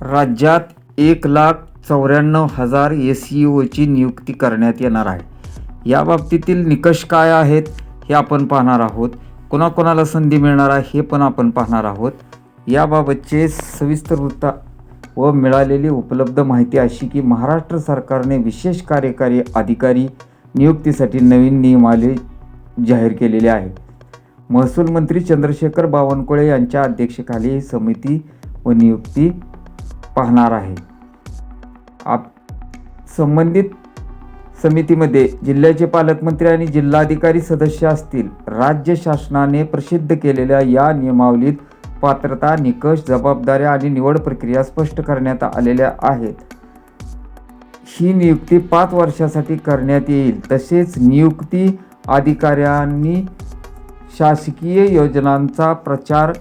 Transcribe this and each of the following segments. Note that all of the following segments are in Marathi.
राज्यात एक लाख चौऱ्याण्णव हजार एस ई ओची नियुक्ती करण्यात येणार आहे. या बाबतीतील निकष काय आहेत हे आपण पाहणार आहोत. कोणाकोणाला संधी मिळणार आहे हे पण आपण पाहणार आहोत. याबाबतचे सविस्तर वृत्त व मिळालेली उपलब्ध माहिती अशी की महाराष्ट्र सरकारने विशेष कार्यकारी अधिकारी नियुक्तीसाठी नवीन नियमावली जाहीर केलेले आहेत महसूल मंत्री चंद्रशेखर बावनकुळे यांच्या अध्यक्षतेखाली ही समिती व नियुक्ती पाहणार आहे. आप संबंधित समितीमध्ये जिल्ह्याचे पालकमंत्री आणि जिल्हाधिकारी सदस्य असतील राज्य शासनाने प्रसिद्ध केलेल्या या नियमावलीत पात्रता निकष जबाबदाऱ्या आणि निवड प्रक्रिया स्पष्ट करण्यात आलेल्या आहेत. ही नियुक्ती पाच वर्षासाठी करण्यात येईल. तसेच नियुक्ती अधिकाऱ्यांनी शासकीय योजनांचा प्रचार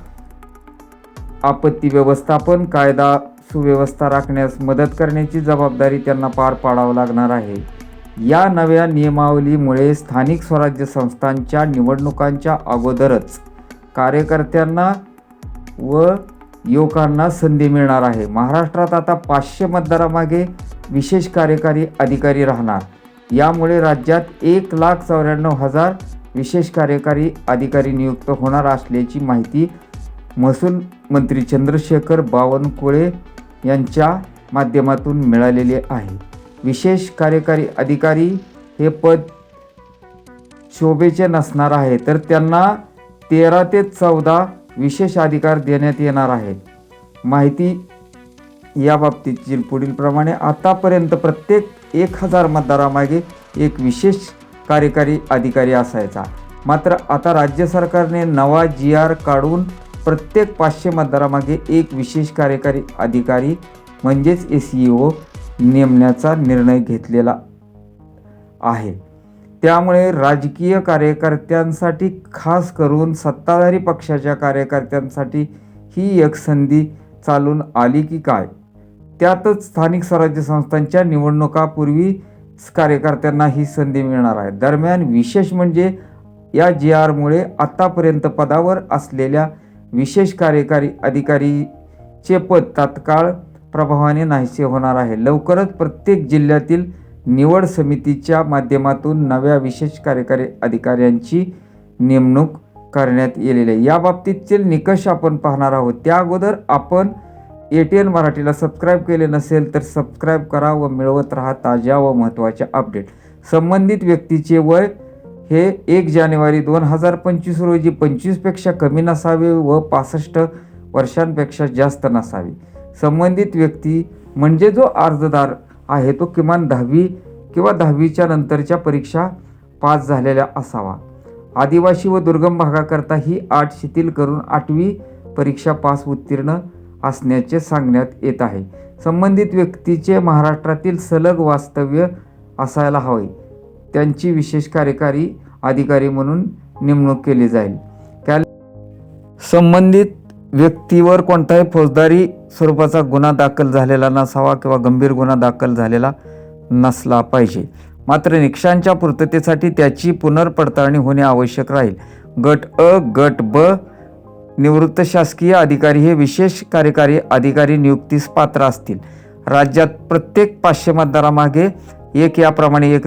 आपत्ती व्यवस्थापन कायदा सुव्यवस्था राखण्यास मदत करण्याची जबाबदारी त्यांना पार पाडावं लागणार आहे. या नव्या नियमावलीमुळे स्थानिक स्वराज्य संस्थांच्या निवडणुकांच्या अगोदरच कार्यकर्त्यांना व युवकांना संधी मिळणार आहे. महाराष्ट्रात आता पाचशे मतदारामागे विशेष कार्यकारी अधिकारी राहणार. यामुळे राज्यात एक लाख चौऱ्याण्णव हजार विशेष कार्यकारी अधिकारी नियुक्त होणार असल्याची माहिती महसूल मंत्री चंद्रशेखर बावनकुळे यांच्या माध्यमातून मिळालेले आहे. विशेष कार्यकारी अधिकारी हे पद शोभेचे नसणार आहे तर त्यांना तेरा ते चौदा विशेष अधिकार देण्यात येणार आहेत माहिती या बाबतीतील पुढीलप्रमाणे आतापर्यंत प्रत्येक एक हजार मतदारामागे एक विशेष कार्यकारी अधिकारी असायचा. मात्र आता राज्य सरकारने नवा जी आर काढून प्रत्येक पाचशे मतदारामागे एक विशेष कार्यकारी अधिकारी म्हणजेच ए ई ओ नेमण्याचा निर्णय घेतलेला आहे. त्यामुळे राजकीय कार्यकर्त्यांसाठी खास करून सत्ताधारी पक्षाच्या कार्यकर्त्यांसाठी ही एक संधी चालून आली की काय? त्यातच स्थानिक स्वराज्य संस्थांच्या निवडणुकापूर्वी कार्यकर्त्यांना ही संधी मिळणार आहे. दरम्यान विशेष म्हणजे या जी आरमुळे आत्तापर्यंत पदावर असलेल्या विशेष कार्यकारी अधिकारीचे पद तात्काळ प्रभावाने नाहीसे होणार आहे. लवकरच प्रत्येक जिल्ह्यातील निवड समितीच्या माध्यमातून नव्या विशेष कार्यकारी अधिकाऱ्यांची नेमणूक करण्यात येलेली आहे. या निकष आपण पाहणार आहोत. त्या अगोदर आपण ए टी एन मराठीला सबस्क्राईब केले नसेल तर सबस्क्राईब करा व मिळवत राहा ताज्या व महत्त्वाच्या अपडेट संबंधित व्यक्तीचे वय हे एक जानेवारी दोन हजार पंचवीस रोजी पंचवीसपेक्षा कमी नसावे व पासष्ट वर्षांपेक्षा जास्त नसावे. संबंधित व्यक्ती म्हणजे जो अर्जदार आहे तो किमान दहावी किंवा दहावीच्या नंतरच्या परीक्षा पास झालेल्या असावा. आदिवासी व दुर्गम भागाकरता ही आठ शिथिल करून आठवी परीक्षा पास उत्तीर्ण असण्याचे सांगण्यात येत आहे. संबंधित व्यक्तीचे महाराष्ट्रातील सलग वास्तव्य असायला हवे. त्यांची विशेष कार्यकारी अधिकारी म्हणून नेमणूक केली जाईल. कॅल संबंधित व्यक्तीवर कोणताही फौजदारी स्वरूपाचा गुन्हा दाखल झालेला नसावा किंवा गंभीर गुन्हा दाखल झालेला नसला पाहिजे. मात्र निकषांच्या पूर्ततेसाठी त्याची पुनर्पडताळणी होणे आवश्यक राहील. गट अ गट ब निवृत्त शासकीय अधिकारी हे विशेष कार्यकारी अधिकारी नियुक्तीस पात्र असतील. राज्यात प्रत्येक पाचशे मतदारामागे एक याप्रमाणे एक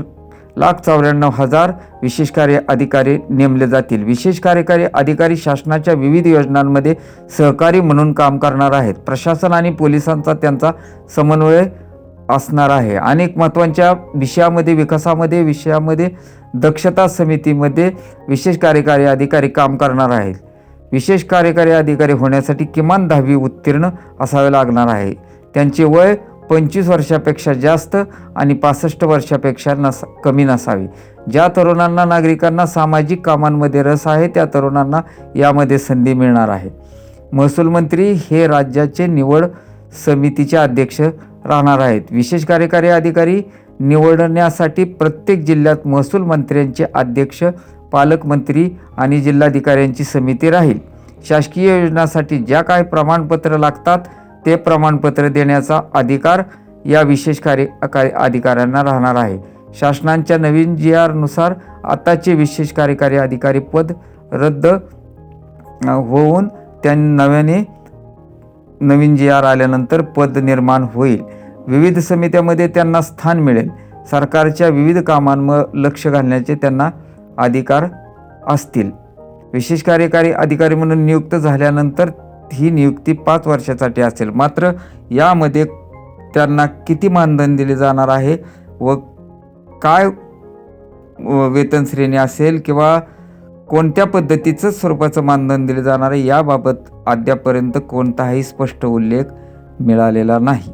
लाख चौऱ्याण्णव हजार विशेष कार्य अधिकारी नेमले जातील. विशेष कार्यकारी अधिकारी शासनाच्या विविध योजनांमध्ये सहकारी म्हणून काम करणार आहेत. प्रशासन आणि पोलिसांचा त्यांचा समन्वय असणार आहे. अनेक महत्त्वाच्या विषयामध्ये विकासामध्ये विषयामध्ये दक्षता समितीमध्ये विशेष कार्यकारी अधिकारी काम करणार आहेत. विशेष कार्यकारी अधिकारी होण्यासाठी किमान दहावी उत्तीर्ण असावे लागणार आहे. त्यांचे वय पंचवीस वर्षापेक्षा जास्त आणि पासष्ट वर्षापेक्षा नस कमी नसावी. ज्या तरुणांना नागरिकांना सामाजिक कामांमध्ये रस आहे त्या तरुणांना यामध्ये संधी मिळणार आहे. महसूल मंत्री हे राज्याचे निवड समितीचे अध्यक्ष राहणार आहेत. विशेष कार्यकारी अधिकारी निवडण्यासाठी प्रत्येक जिल्ह्यात महसूल मंत्र्यांचे अध्यक्ष पालकमंत्री आणि जिल्हाधिकाऱ्यांची समिती राहील. शासकीय योजनासाठी ज्या काही प्रमाणपत्र लागतात ते प्रमाणपत्र देण्याचा अधिकार या विशेष कार्य अधिकाऱ्यांना राहणार आहे. शासनांच्या नवीन जी आरनुसार आताचे विशेष कार्यकारी अधिकारी पद रद्द होऊन त्यांनी नव्याने नवीन जी आर आल्यानंतर पद निर्माण होईल. विविध समित्यामध्ये त्यांना स्थान मिळेल. सरकारच्या विविध कामांवर लक्ष घालण्याचे त्यांना अधिकार असतील. विशेष कार्यकारी अधिकारी म्हणून नियुक्त झाल्यानंतर ही नियुक्ती पाच वर्षासाठी असेल. मात्र यामध्ये त्यांना किती मानधन दिले जाणार आहे व काय वेतन श्रेणी असेल किंवा कोणत्या पद्धतीचं स्वरूपाचं मानधन दिले जाणार आहे याबाबत अद्यापर्यंत कोणताही स्पष्ट उल्लेख मिळालेला नाही.